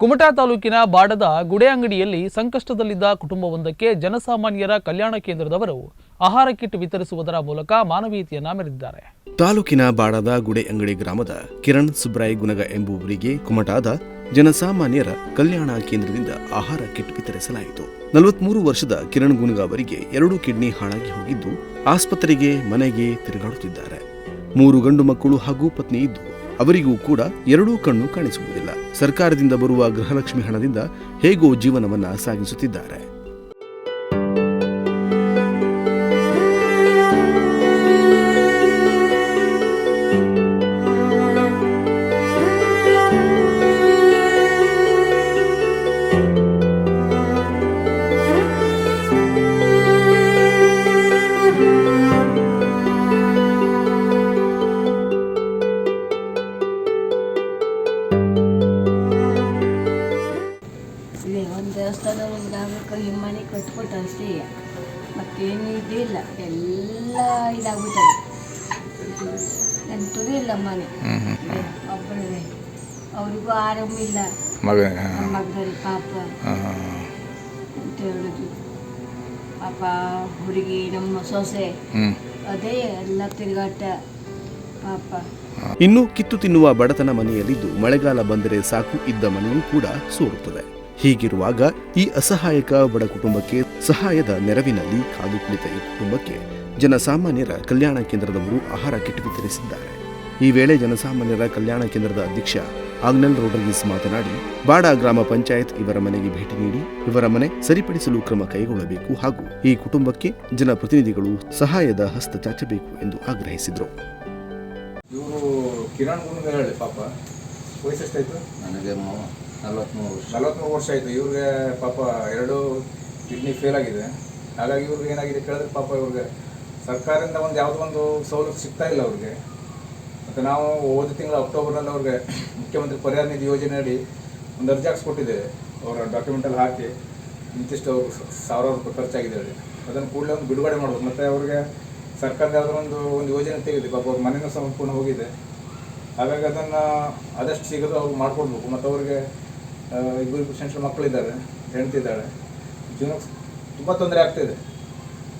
ಕುಮಟಾ ತಾಲೂಕಿನ ಬಾಡದ ಗುಡೆ ಅಂಗಡಿಯಲ್ಲಿ ಸಂಕಷ್ಟದಲ್ಲಿದ್ದ ಕುಟುಂಬವೊಂದಕ್ಕೆ ಜನಸಾಮಾನ್ಯರ ಕಲ್ಯಾಣ ಕೇಂದ್ರದವರು ಆಹಾರ ಕಿಟ್ ವಿತರಿಸುವುದರ ಮೂಲಕ ಮಾನವೀಯತೆಯನ್ನ ಮೆರೆದಿದ್ದಾರೆ. ತಾಲೂಕಿನ ಬಾಡದ ಗುಡೆ ಅಂಗಡಿ ಗ್ರಾಮದ ಕಿರಣ್ ಸುಬ್ರಾಯ್ ಗುನಗ ಎಂಬುವರಿಗೆ ಕುಮಟಾದ ಜನಸಾಮಾನ್ಯರ ಕಲ್ಯಾಣ ಕೇಂದ್ರದಿಂದ ಆಹಾರ ಕಿಟ್ ವಿತರಿಸಲಾಯಿತು. ನಲವತ್ಮೂರು ವರ್ಷದ ಕಿರಣ್ ಗುನಗ ಅವರಿಗೆ ಎರಡು ಕಿಡ್ನಿ ಹಾಳಾಗಿ ಹೋಗಿದ್ದು ಆಸ್ಪತ್ರೆಗೆ, ಮನೆಗೆ ತಿರುಗಾಡುತ್ತಿದ್ದಾರೆ. ಮೂರು ಗಂಡು ಮಕ್ಕಳು ಹಾಗೂ ಪತ್ನಿ ಇದ್ದು ಅವರಿಗೂ ಕೂಡ ಎರಡೂ ಕಣ್ಣು ಕಾಣಿಸುವುದಿಲ್ಲ. ಸರ್ಕಾರದಿಂದ ಬರುವ ಗೃಹಲಕ್ಷ್ಮಿ ಹಣದಿಂದ ಹೇಗೋ ಜೀವನವನ್ನು ಸಾಗಿಸುತ್ತಿದ್ದಾರೆ. ಈ ಮನೆ ಕಟ್ಕೊಟ್ಟು ಅಷ್ಟೇ ಮತ್ತೇನು ಇದಿಲ್ಲ ಎಲ್ಲ ಇದಾಗ್ಬಿಟ್ಟದೆ. ಎಂತೂ ಇಲ್ಲ ಮನೆ. ಒಬ್ಬರೇ ಅವ್ರಿಗೂ ಆರಾಮ ಇಲ್ಲ. ಮಗ ನಮ್ಮ ಮಗದವ್ರಿಗೆ ಪಾಪ. ಅಂತ ಹೇಳುದು. ಪಾಪ ಹುಡುಗಿ ನಮ್ಮ ಸೊಸೆ. ಅದೇ ಎಲ್ಲ ತಿರುಗಾಟ. ಪಾಪ. ಇನ್ನು ಕಿತ್ತು ತಿನ್ನುವ ಬಡತನ ಮನೆಯಲ್ಲಿದ್ದು ಮಳೆಗಾಲ ಬಂದರೆ ಸಾಕು ಇದ್ದ ಮನೆಯೂ ಕೂಡ ಸೋರುತ್ತದೆ. ಹೀಗಿರುವಾಗ ಈ ಅಸಹಾಯಕ ಬಡ ಕುಟುಂಬಕ್ಕೆ ಸಹಾಯದ ನೆರವಿನಲ್ಲಿ ಕಾದು ಕುಳಿತ ಈ ಕುಟುಂಬಕ್ಕೆ ಜನಸಾಮಾನ್ಯರ ಕಲ್ಯಾಣ ಕೇಂದ್ರದವರು ಆಹಾರ ಕಿಟ್ ವಿತರಿಸಿದ್ದಾರೆ. ಈ ವೇಳೆ ಜನಸಾಮಾನ್ಯರ ಕಲ್ಯಾಣ ಕೇಂದ್ರದ ಅಧ್ಯಕ್ಷ ಆಗ್ನಲ್ ರೋಡ್ರಿಗಿಸ್ ಮಾತನಾಡಿ ಬಾಡ ಗ್ರಾಮ ಪಂಚಾಯತ್ ಇವರ ಮನೆಗೆ ಭೇಟಿ ನೀಡಿ ಇವರ ಮನೆ ಸರಿಪಡಿಸಲು ಕ್ರಮ ಕೈಗೊಳ್ಳಬೇಕು ಹಾಗೂ ಈ ಕುಟುಂಬಕ್ಕೆ ಜನಪ್ರತಿನಿಧಿಗಳು ಸಹಾಯದ ಹಸ್ತ ಚಾಚಬೇಕು ಎಂದು ಆಗ್ರಹಿಸಿದರು. ಇವರು ಕಿರಣ್ ಪಾಪ. ವಯಸ್ಸು ಎಷ್ಟಾಯ್ತು ನನಗೆ ನಲ್ವತ್ತ್ಮೂರು ವರ್ಷ. ನಲ್ವತ್ತ್ಮೂರು ವರ್ಷ ಆಯಿತು. ಇವ್ರಿಗೆ ಪಾಪ ಎರಡು ಕಿಡ್ನಿ ಫೇಲ್ ಆಗಿದೆ. ಹಾಗಾಗಿ ಇವ್ರಿಗೆ ಏನಾಗಿದೆ ಕೇಳಿದ್ರೆ ಪಾಪ ಇವ್ರಿಗೆ ಸರ್ಕಾರದಿಂದ ಒಂದು ಯಾವುದೋ ಒಂದು ಸವಲತ್ತು ಸಿಗ್ತಾ ಇಲ್ಲ ಅವ್ರಿಗೆ. ಮತ್ತು ನಾವು ಹೋದ ತಿಂಗಳ ಅಕ್ಟೋಬರ್ನಲ್ಲಿ ಅವ್ರಿಗೆ ಮುಖ್ಯಮಂತ್ರಿ ಪರಿಹಾರ ನಿಧಿ ಯೋಜನೆ ಅಡಿ ಒಂದು ಅರ್ಜಿ ಹಾಕ್ಸ್ಕೊಟ್ಟಿದ್ದೇವೆ ಅವರ ಡಾಕ್ಯುಮೆಂಟಲ್ಲಿ ಹಾಕಿ ಇಂತಿಷ್ಟು ಅವ್ರಿಗೆ ಸಾವಿರಾರು ರೂಪಾಯಿ ಖರ್ಚಾಗಿದೆ ಹೇಳಿ. ಅದನ್ನು ಕೂಡಲೇ ಒಂದು ಬಿಡುಗಡೆ ಮಾಡ್ಬೋದು ಮತ್ತು ಅವ್ರಿಗೆ ಸರ್ಕಾರದ ಯಾವುದೋ ಒಂದು ಒಂದು ಯೋಜನೆ ತೆಗೆದಿದೆ. ಪಾಪ ಅವ್ರ ಮನೆಯೂ ಸಂಪೂರ್ಣ ಹೋಗಿದೆ. ಹಾಗಾಗಿ ಅದನ್ನು ಆದಷ್ಟು ಸಿಗೋದು ಅವ್ರಿಗೆ ಮಾಡಿಕೊಡ್ಬೇಕು. ಮತ್ತು ಅವ್ರಿಗೆ ಇಬ್ಬರು ಸಣ್ಣ ಮಕ್ಕಳಿದ್ದಾರೆ ಹೆಂಡ್ತಿದ್ದಾಳೆ. ಜೀವನ ತುಂಬ ತೊಂದರೆ ಆಗ್ತಿದೆ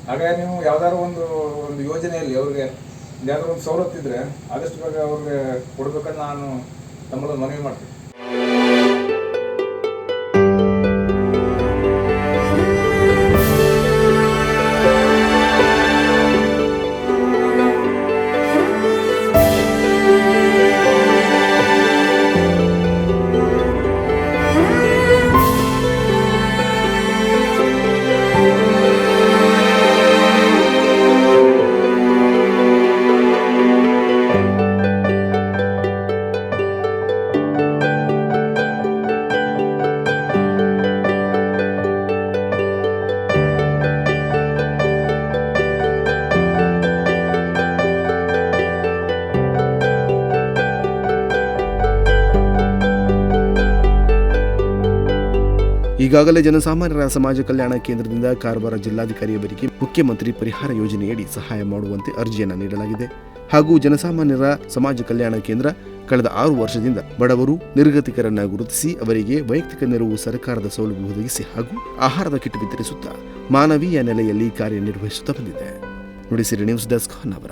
ಹಾಗಾಗಿ ನೀವು ಯಾವ್ದಾದ್ರು ಒಂದು ಒಂದು ಯೋಜನೆಯಲ್ಲಿ ಅವ್ರಿಗೆ ಯಾವ್ದಾದ್ರು ಒಂದು ಸವಲತ್ತು ಇದ್ರೆ, ಆದಷ್ಟು ಬೇಗ ಅವ್ರಿಗೆ ಕೊಡ್ಬೇಕಂತ ನಾನು ತಮ್ಮಲ್ಲಿ ಮನವಿ ಮಾಡ್ತೀನಿ. ಈಗಾಗಲೇ ಜನಸಾಮಾನ್ಯರ ಸಮಾಜ ಕಲ್ಯಾಣ ಕೇಂದ್ರದಿಂದ ಕಾರವಾರ ಜಿಲ್ಲಾಧಿಕಾರಿಯವರಿಗೆ ಮುಖ್ಯಮಂತ್ರಿ ಪರಿಹಾರ ಯೋಜನೆಯಡಿ ಸಹಾಯ ಮಾಡುವಂತೆ ಅರ್ಜಿಯನ್ನು ನೀಡಲಾಗಿದೆ. ಹಾಗೂ ಜನಸಾಮಾನ್ಯರ ಸಮಾಜ ಕಲ್ಯಾಣ ಕೇಂದ್ರ ಕಳೆದ ಆರು ವರ್ಷದಿಂದ ಬಡವರು, ನಿರ್ಗತಿಕರನ್ನ ಗುರುತಿಸಿ ಅವರಿಗೆ ವೈಯಕ್ತಿಕ ನೆರವು ಸರ್ಕಾರದ ಸೌಲಭ್ಯ ಒದಗಿಸಿ ಹಾಗೂ ಆಹಾರದ ಕಿಟ್ ವಿತರಿಸುತ್ತಾ ಮಾನವೀಯ ನೆಲೆಯಲ್ಲಿ ಕಾರ್ಯನಿರ್ವಹಿಸುತ್ತಾ ಬಂದಿದೆ. Nudisiri news desk Honnavar.